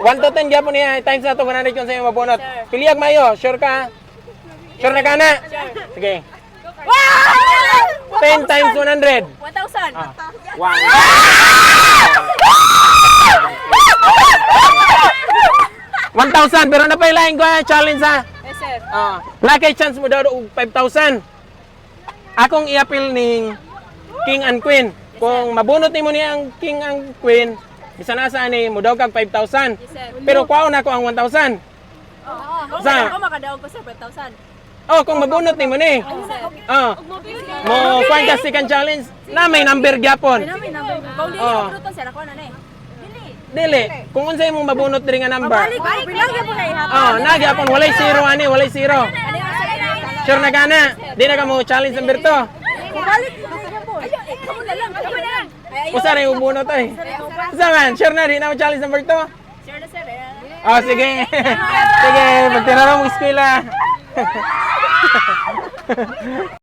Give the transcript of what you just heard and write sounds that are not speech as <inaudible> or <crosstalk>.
1 to 10 gyapon niya times na to kanang kung sa imong mabunot. Piliyag mayo, sure ka? Sure na ka na? Sige. 10 times 100. 1,000. Ah. Wow. One thousand, pero napailain ko ang challenge ha. Yes, sir. Ah, lucky chance mo daw og 5,000. Akong i-appeal ning King and Queen. Kung mabunot nimo niya ang King and Queen, bisan asa ni mo daw kag 5,000. Yes, sir. Pero kuhaon ako ang 1,000. Oo. Kung Sa- ako makadaog ko, sir, 5,000. Oh, kung mabunot nimo ni. Oh, mo find ka second challenge na may number gyapon. Kung di Oo. ako sir, ako na na eh. Dili, kung unsay imong mabunot diri nga number. Balik, bilang po na. Oh, nagyapon walay zero ani, walay zero. Ano yung sir? Sure na gana. Di na ka mo challenge number 2. Balik po na ihapon. Kamu na lang, kamu na lang. Ay, Usa na yung bunot ay. Usa man, sure na di na mo challenge number 2. Sir na, sir. eh. Oh, sige. sige, magtinarong mo eskwela. <laughs>